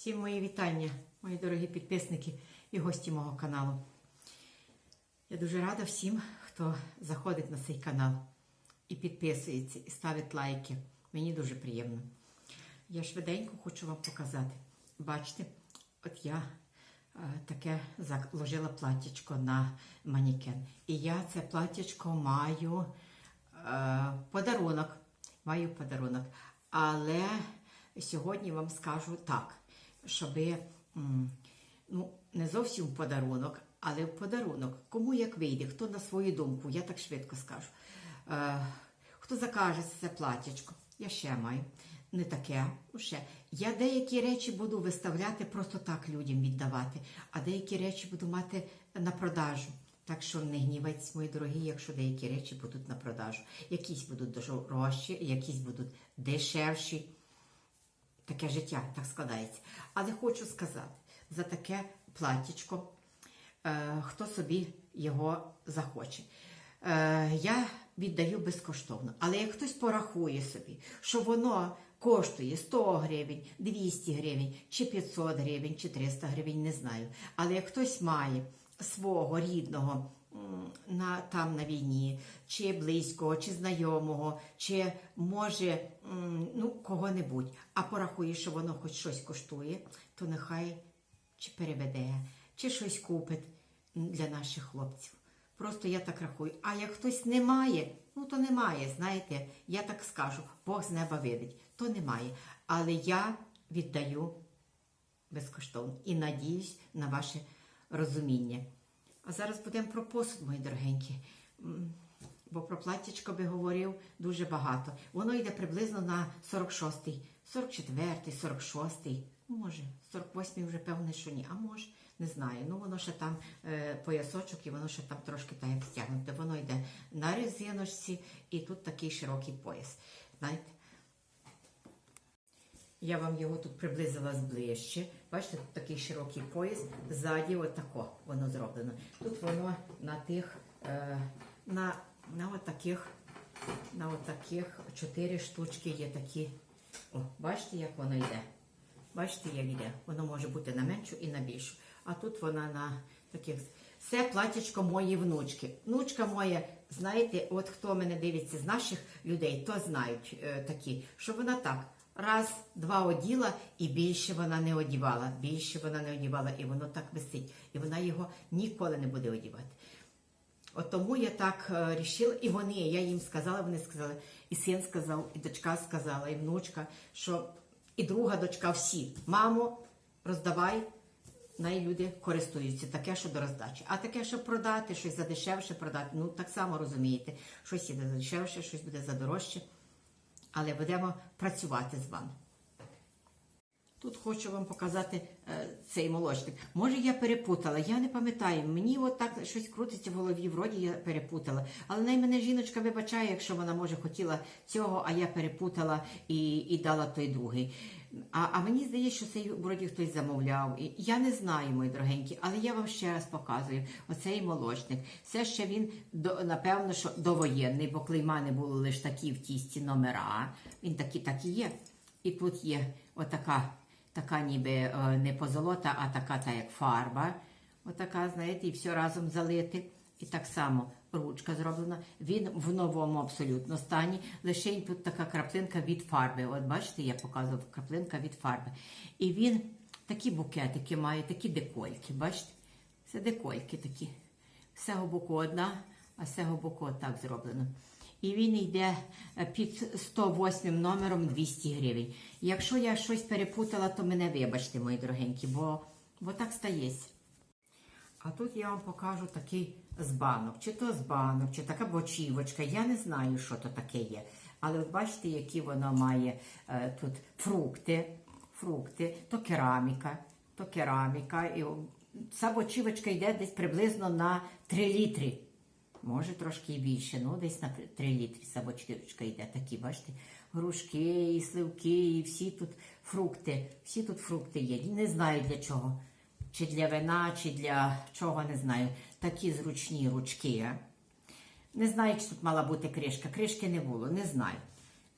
Всім мої вітання, мої дорогі підписники і гості мого каналу. Я дуже рада всім, хто заходить на цей канал і підписується, і ставить лайки. Мені дуже приємно. Я швиденько хочу вам показати. Бачите, от я е, таке заложила платтячко на манікен. І я це платтячко маю е, подарунок. Маю подарунок. Але сьогодні вам скажу так, щоб ну, не зовсім в подарунок, але в подарунок. Кому як вийде, хто на свою думку, я так швидко скажу. Е, хто закаже це платтячко, я ще маю. Не таке, ну ще. Я деякі речі буду виставляти, просто так людям віддавати, а деякі речі буду мати на продажу. Так що не гнівайтесь, мої дорогі, якщо деякі речі будуть на продажу. Якісь будуть дорожчі, якісь будуть дешевші. Таке життя так складається. Але хочу сказати, за таке платтячко, е, хто собі його захоче. Е, я віддаю безкоштовно. Але як хтось порахує собі, що воно коштує 100 гривень, 200 гривень, чи 500 гривень, чи 300 гривень, не знаю. Але як хтось має свого рідного на, там на війні, чи близького, чи знайомого, чи може ну, кого-небудь, а порахує, що воно хоч щось коштує, то нехай чи переведе, чи щось купить для наших хлопців. Просто я так рахую. А як хтось не має, ну то немає. Знаєте, я так скажу, Бог з неба видить, то немає. Але я віддаю безкоштовно і надіюсь на ваше розуміння. А зараз будемо про посуд, мої дорогенькі. Бо про платтячко би говорив дуже багато. Воно йде приблизно на 46-й, 44-й, 46-й, ну, може, 48-й вже певне, що ні, а може, не знаю. Ну воно ще там е, поясочок і воно ще там трошки так стягнуте. Воно йде на резиночці і тут такий широкий пояс. Знаєте? Я вам його тут приблизила зближче. Бачите, тут такий широкий пояс, ззаді отако воно зроблено. Тут воно на тих, е, на, на отаких, на отаких чотири штучки є такі. О, бачите, як воно йде? Бачите, як йде? Воно може бути на меншу і на більшу. А тут вона на таких. Це платячко моєї внучки. Внучка моя, знаєте, от хто мене дивиться з наших людей, то знають е, такі, що вона так. Раз, два оділа, і більше вона не одівала. Більше вона не одівала, і воно так висить. І вона його ніколи не буде одівати. От тому я так е, рішила, і вони, я їм сказала, вони сказали, і син сказав, і дочка сказала, і внучка, що і друга дочка всі, мамо, роздавай, най люди користуються, таке, що до роздачі. А таке, що продати, щось за дешевше продати, ну так само розумієте, щось іде за дешевше, щось буде за дорожче. Але будемо працювати з вами. Тут хочу вам показати е, цей молочник. Може, я перепутала, я не пам'ятаю. Мені от так щось крутиться в голові, вроді я перепутала. Але най мене жіночка вибачає, якщо вона може хотіла цього, а я перепутала і, і дала той другий. А, а мені здається, що цей вроді хтось замовляв. І я не знаю, мої дорогенькі, але я вам ще раз показую оцей молочник. Це ще він до, напевно, що довоєнний, бо клейма не було лише такі в тісті номера. Він такі так і є. І тут є отака така ніби е, не позолота, а така та як фарба. Отака, знаєте, і все разом залити. І так само ручка зроблена. Він в новому абсолютно стані. Лише тут така краплинка від фарби. От бачите, я показував краплинка від фарби. І він такі букетики має, такі декольки. Бачите? Це декольки такі. Цього боку одна, а з цього боку отак зроблено. І він йде е, під 108 номером 200 гривень. Якщо я щось перепутала, то мене вибачте, мої дорогенькі, бо, бо так стається. А тут я вам покажу такий з банок. Чи то з банок, чи така бочівочка. Я не знаю, що то таке є. Але от бачите, які вона має е, тут фрукти, фрукти, то кераміка, то кераміка. І ця бочівочка йде десь приблизно на 3 літри. Може трошки більше, ну десь на 3 літри ця бочівочка йде. Такі, бачите, грушки, і сливки, і всі тут фрукти. Всі тут фрукти є. Не знаю для чого. Чи для вина, чи для чого, не знаю. Такі зручні ручки. Не знаю, чи тут мала бути кришка. Кришки не було, не знаю.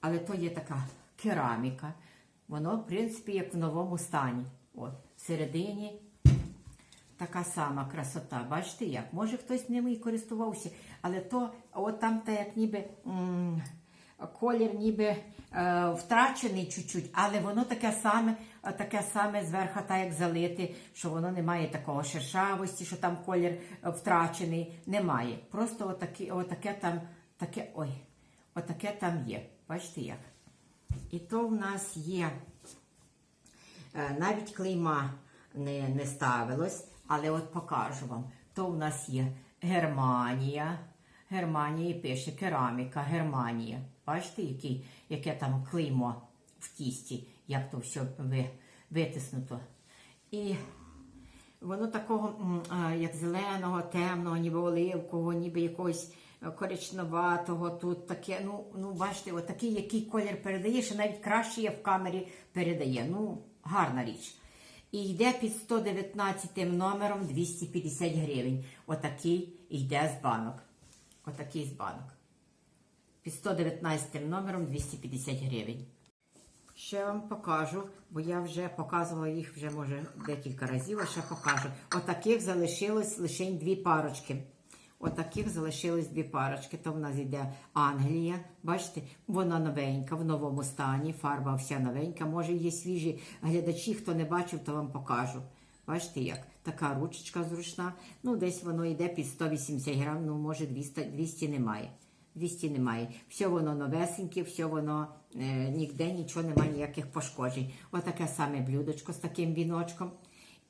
Але то є така кераміка. Воно, в принципі, як в новому стані. От, всередині така сама красота. Бачите як? Може хтось ними і користувався, але то, от там та як ніби колір ніби е, втрачений чуть-чуть, але воно таке саме, е, таке саме зверху, так як залите, що воно не має такого шершавості, що там колір е, втрачений. Немає. Просто отаке, отаке там, таке, ой, отаке там є. Бачите як? І то в нас є. Е, Навіть клейма не, не ставилось, але от покажу вам. То в нас є Германія. Германія пише кераміка, Германія. Бачите, який, яке там клеймо в тісті, як то все ви, витиснуто. І воно такого, як зеленого, темного, ніби оливкового, ніби якогось е, коричневатого. Тут таке, ну, ну бачите, от такий, який колір передає, що навіть краще є в камері передає. Ну, гарна річ. І йде під 119 номером 250 гривень. Отакий йде з банок. Отакий з банок. Під 119 номером 250 гривень. Ще вам покажу, бо я вже показувала їх вже може декілька разів, а ще покажу. Отаких залишилось лише дві парочки. Отаких залишилось дві парочки. То в нас йде Англія. Бачите, вона новенька, в новому стані, фарба вся новенька. Може, є свіжі глядачі, хто не бачив, то вам покажу. Бачите, як така ручечка зручна. Ну, десь воно йде під 180 грам, ну може 200, 200 немає. 200 немає. Все воно новесеньке, все воно е, ніде нічого немає, ніяких пошкоджень. Отаке саме блюдечко з таким віночком.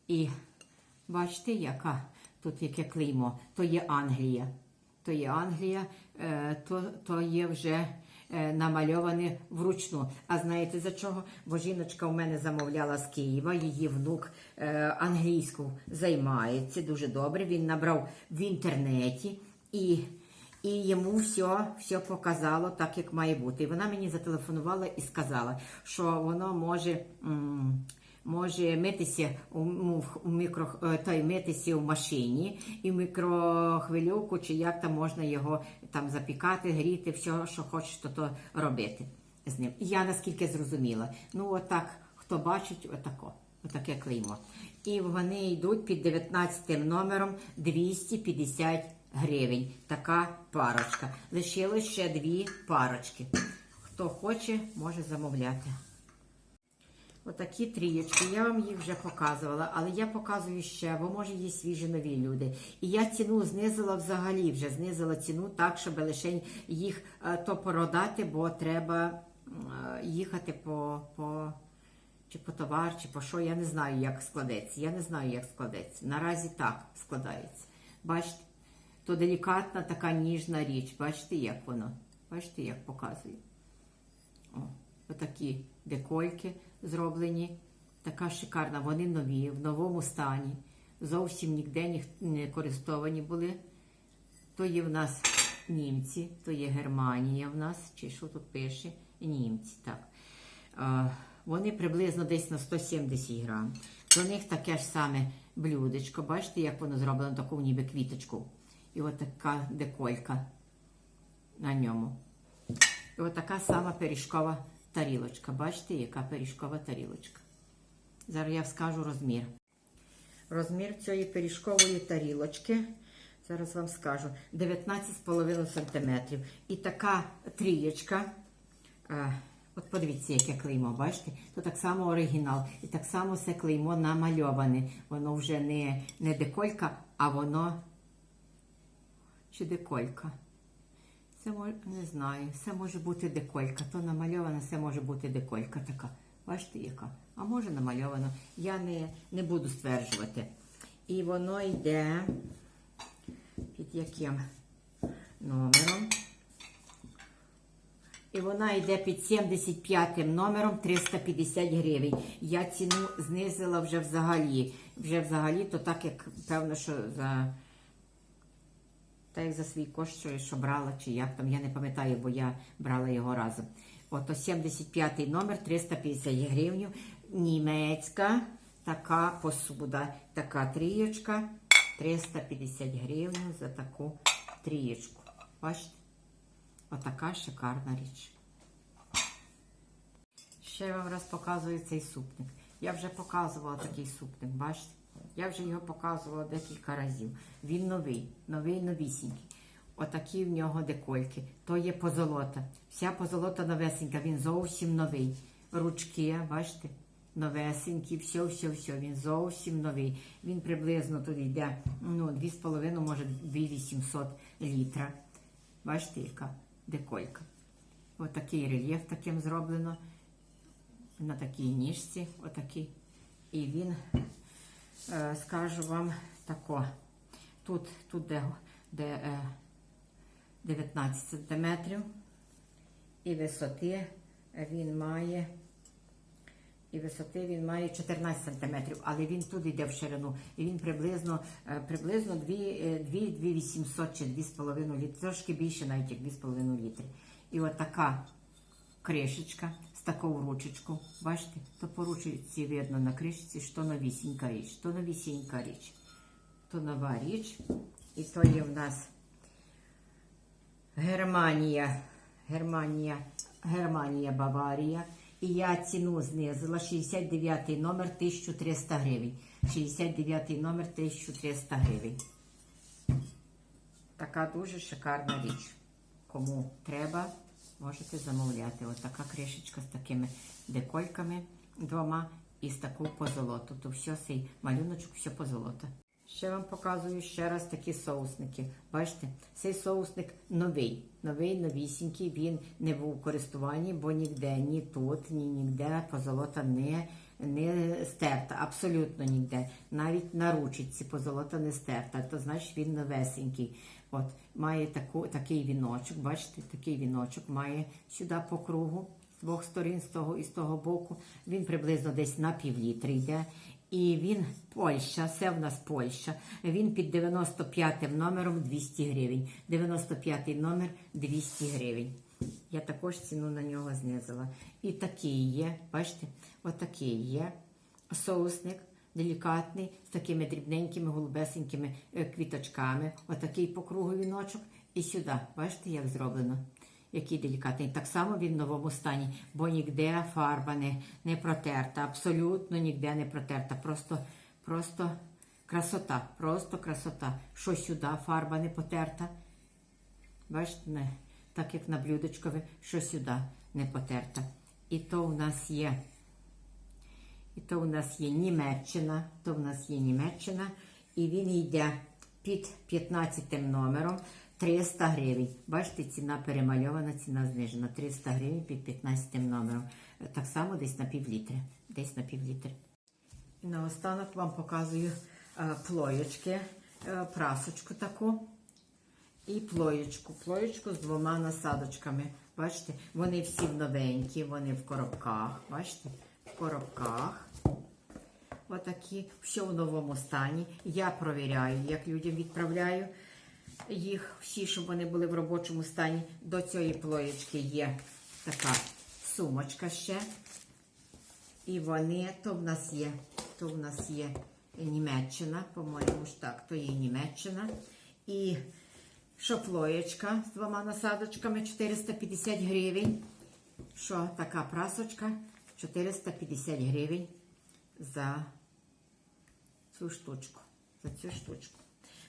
І бачите, яка тут яке клеймо. То є Англія. То є Англія, е, то, то є вже е, намальоване вручну. А знаєте за чого? Бо жіночка у мене замовляла з Києва, її внук е, англійську займається дуже добре. Він набрав в інтернеті і. І йому все, все показало так, як має бути. І вона мені зателефонувала і сказала, що воно може, може митися у, у, у мікро, е, той, митися в машині і в мікрохвильовку, чи як там можна його там запікати, гріти, все, що хочеш, то, то робити з ним. І я наскільки зрозуміла. Ну, отак, хто бачить, отако, отаке клеймо. І вони йдуть під 19 номером 250 гривень. Така парочка. Лишилось ще дві парочки. Хто хоче, може замовляти. Отакі трієчки. Я вам їх вже показувала, але я показую ще, бо може є свіжі нові люди. І я ціну знизила взагалі, вже знизила ціну так, щоб лише їх е, то продати, бо треба е, їхати по, по чи по товар, чи по що. Я не знаю, як складеться. Я не знаю, як складеться. Наразі так складається. Бачите? То делікатна така ніжна річ. Бачите, як воно? Бачите, як показує. О, отакі декольки зроблені. Така шикарна. Вони нові, в новому стані. Зовсім ніде не користовані були. То є в нас німці, то є Германія в нас, чи що тут пише? Німці, так. А, вони приблизно десь на 170 грам. До них таке ж саме блюдечко. Бачите, як воно зроблено таку ніби квіточку. І от така деколька на ньому. І от така сама пиріжкова тарілочка. Бачите, яка пиріжкова тарілочка. Зараз я скажу розмір. Розмір цієї пиріжкової тарілочки, зараз вам скажу, 19,5 см. І така трієчка. е, От подивіться, яке клеймо, бачите? То так само оригінал. І так само це клеймо намальоване. Воно вже не, не деколька, а воно чи деколька. Це не знаю, це може бути деколька. То намальована, це може бути деколька така. Бачите, яка? А може намальовано. Я не, не буду стверджувати. І воно йде під яким номером? І вона йде під 75 номером 350 гривень. Я ціну знизила вже взагалі. Вже взагалі, то так як певно, що за. Так як за свій кошт, що, що брала, чи як там, я не пам'ятаю, бо я брала його разом. Ото 75 номер, 350 гривень. Німецька така посуда. Така трієчка, 350 гривень за таку трієчку. Бачите? Отака шикарна річ. Ще я вам раз показую цей супник. Я вже показувала такий супник, бачите? Я вже його показувала декілька разів. Він новий, новий, новісінький. Отакі в нього декольки. То є позолота. Вся позолота новесенька, він зовсім новий. Ручки, бачите, новесенькі, все, все, все. Він зовсім новий. Він приблизно тут йде ну, 2,5, може 2,800 літра. Бачите, яка деколька. Отакий рельєф таким зроблено. На такій ніжці, отакий. І він, скажу вам, тако. Тут, тут де, де е, 19 сантиметрів. І висоти він має. І висоти він має 14 сантиметрів, але він тут йде в ширину. І він приблизно е, приблизно 2, 2, 800 чи 2,5 літри, трошки більше навіть як 2,5 літри. І от така кришечка з такою ручечку. Бачите, то по ручці видно на кришці, що новісінька річ, то новісінька річ, то нова річ. І то є в нас Германія, Германія, Германія, Баварія. І я ціну знизила 69 номер 1300 гривень. 69 номер 1300 гривень. Така дуже шикарна річ. Кому треба, можете замовляти. Ось така кришечка з такими декольками двома і з таку позолоту. Тут все цей малюночок, все позолота. Ще вам показую ще раз такі соусники. Бачите, цей соусник новий, новий, новісінький. Він не був у користуванні, бо ніде, ні тут, ні ніде позолота не, не стерта. Абсолютно ніде. Навіть на ручці позолота не стерта. То значить він новесенький. От, має таку, такий віночок, бачите, такий віночок має сюди по кругу, з двох сторін, з того і з того боку. Він приблизно десь на півлітри йде. І він Польща, це в нас Польща. Він під 95 номером 200 гривень. 95 номер 200 гривень. Я також ціну на нього знизила. І такий є, бачите, отакий є соусник делікатний, з такими дрібненькими голубесенькими е, квіточками. Отакий по кругу віночок. І сюди, бачите, як зроблено. Який делікатний. Так само він в новому стані, бо ніде фарба не, не протерта, абсолютно ніде не протерта. Просто, просто красота, просто красота. Що сюди фарба не потерта. Бачите, не, так як на блюдечкові, що сюди не потерта. І то у нас є. І то у нас є Німеччина, то у нас є Німеччина, і він йде під 15 номером 300 гривень. Бачите, ціна перемальована, ціна знижена. 300 гривень під 15 номером. Так само десь на півлітри. Десь на півлітри. І наостанок вам показую е, плоєчки, е, прасочку таку. І плоєчку, плоєчку з двома насадочками. Бачите, вони всі новенькі, вони в коробках. Бачите? В коробках. Отакі, все в новому стані. Я провіряю, як людям відправляю їх всі, щоб вони були в робочому стані. До цієї плоєчки є така сумочка ще. І вони, то в нас є, то в нас є Німеччина, по-моєму ж так, то є Німеччина. І шоплоєчка з двома насадочками 450 гривень. Що така прасочка? 450 гривень за цю штучку. За цю штучку.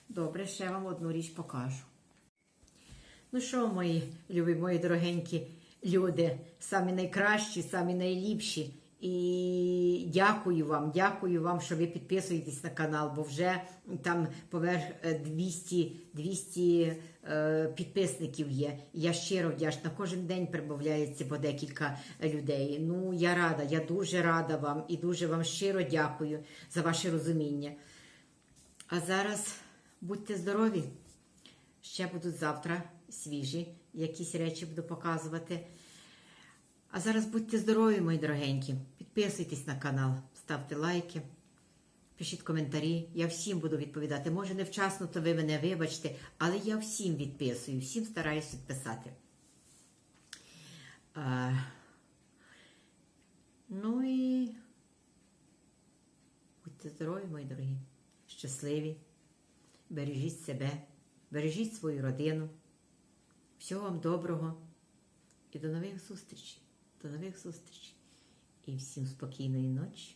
Добре, ще вам одну річ покажу. Ну що, мої любі, мої дорогенькі люди, самі найкращі, самі найліпші. І дякую вам, дякую вам, що ви підписуєтесь на канал, бо вже там поверх е, 200, 200 е, підписників є. Я щиро вдячна. Кожен день прибавляється по декілька людей. Ну, я рада, я дуже рада вам і дуже вам щиро дякую за ваше розуміння. А зараз будьте здорові. Ще будуть завтра свіжі, якісь речі буду показувати. А зараз будьте здорові, мої дорогенькі. Підписуйтесь на канал, ставте лайки, пишіть коментарі. Я всім буду відповідати. Може, невчасно, то ви мене вибачте, але я всім відписую, всім стараюсь відписати. А, ну і будьте здорові, мої дорогі, щасливі. Бережіть себе, бережіть свою родину. Всього вам доброго і до нових зустрічей. До нових зустрічей. І всім спокійної ночі,